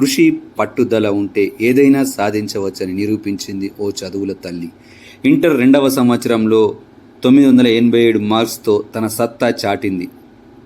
కృషి పట్టుదల ఉంటే ఏదైనా సాధించవచ్చని నిరూపించింది ఓ చదువుల తల్లి. ఇంటర్ రెండవ సంవత్సరంలో తొమ్మిది వందల ఎనభై ఏడు మార్క్స్తో తన సత్తా చాటింది.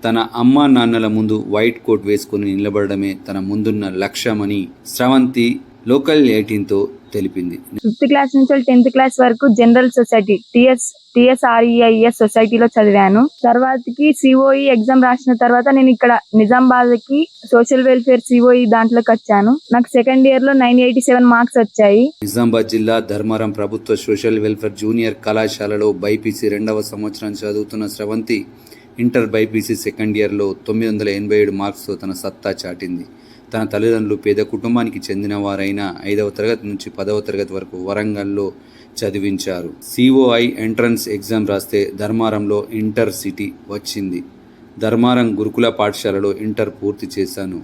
తన అమ్మా నాన్నల ముందు వైట్ కోట్ వేసుకుని నిలబడమే తన ముందున్న లక్ష్యమని స్రవంతి లోకల్ ఎయిటీన్తో తెలిపింది. ఫిఫ్త్ క్లాస్ నుంచి టెన్త్ క్లాస్ వరకు జనరల్ సొసైటీ టిఎస్ టిఎస్ఆర్ఈఐఎస్ సొసైటీలో చదివాను. తర్వాతకి సిఓఈ ఎగ్జామ్ రాసిన తర్వాత నేను ఇక్కడ నిజామాబాద్కి సోషల్ వెల్ఫేర్ సిఓఈ దాంట్లోకి వచ్చాను. నాకు సెకండ్ ఇయర్లో నైన్ ఎయిటీ సెవెన్ మార్క్స్ వచ్చాయి. నిజామాబాద్ జిల్లా ధర్మారం ప్రభుత్వ సోషల్ వెల్ఫేర్ జూనియర్ కళాశాలలో బైపీసీ రెండవ సంవత్సరం చదువుతున్న స్రవంతి ఇంటర్ బైపీసీ సెకండ్ ఇయర్లో తొమ్మిది వందల ఎనభై ఏడు మార్క్స్తో తన సత్తా చాటింది. తన తల్లిదండ్రులు పేద కుటుంబానికి చెందిన వారైన ఐదవ తరగతి నుంచి పదవ తరగతి వరకు వరంగల్లో చదివించారు. సిఓఐ ఎంట్రన్స్ ఎగ్జామ్ రాస్తే ధర్మారంలో ఇంటర్ సిటీ వచ్చింది. ధర్మారం గురుకుల పాఠశాలలో ఇంటర్ పూర్తి చేశాను.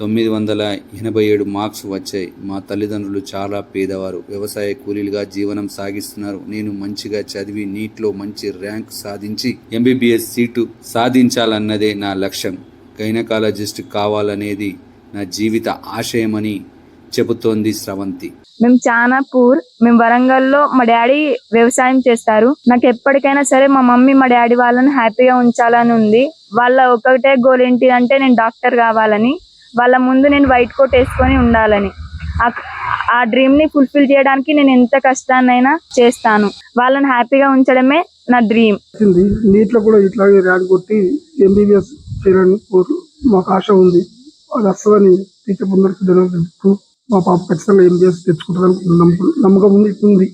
తొమ్మిది వందల ఎనభై ఏడు మార్క్స్ వచ్చాయి. మా తల్లిదండ్రులు చాలా పేదవారు. వ్యవసాయ కూలీలుగా జీవనం సాగిస్తున్నారు. నేను మంచిగా చదివి నీట్లో మంచి ర్యాంక్ సాధించి ఎంబీబీఎస్ సీటు సాధించాలన్నదే నా లక్ష్యం. గైనకాలజిస్ట్ కావాలనేది నా జీవిత ఆశయమని చెబుతోంది స్రవంతి. మేము చాలా పూర్ మేము వరంగల్లో మా డాడీ వ్యవసాయం చేస్తారు. నాకు ఎప్పటికైనా సరే మా మమ్మీ మా డాడీ వాళ్ళని హ్యాపీగా ఉంచాలని ఉంది. వాళ్ళ ఒకటే గోల్ ఏంటిదంటే నేను డాక్టర్ కావాలని వాళ్ళ ముందు నేను వైట్ కోట్ వేసుకొని ఉండాలని. ఆ- ఆ డ్రీమ్ని ఫుల్ఫిల్ చేయడానికి నేను ఎంత కష్టాన్నైనా చేస్తాను. వాళ్ళని హ్యాపీగా ఉంచడమే నా డ్రీమ్. నీట్లో కూడా ఇట్లాగే ర్యాంక్ కొట్టి ఎంబీబీఎస్ చేయాలని మాకు ఆశ ఉంది. వస్తుందని టీచర్ ముందరికి జనం చెప్తూ మా పాప ఖచ్చితంగా ఏం చేసి తెచ్చుకుంటుందని నమ్మకం నమ్మకం ఉంది ఉంది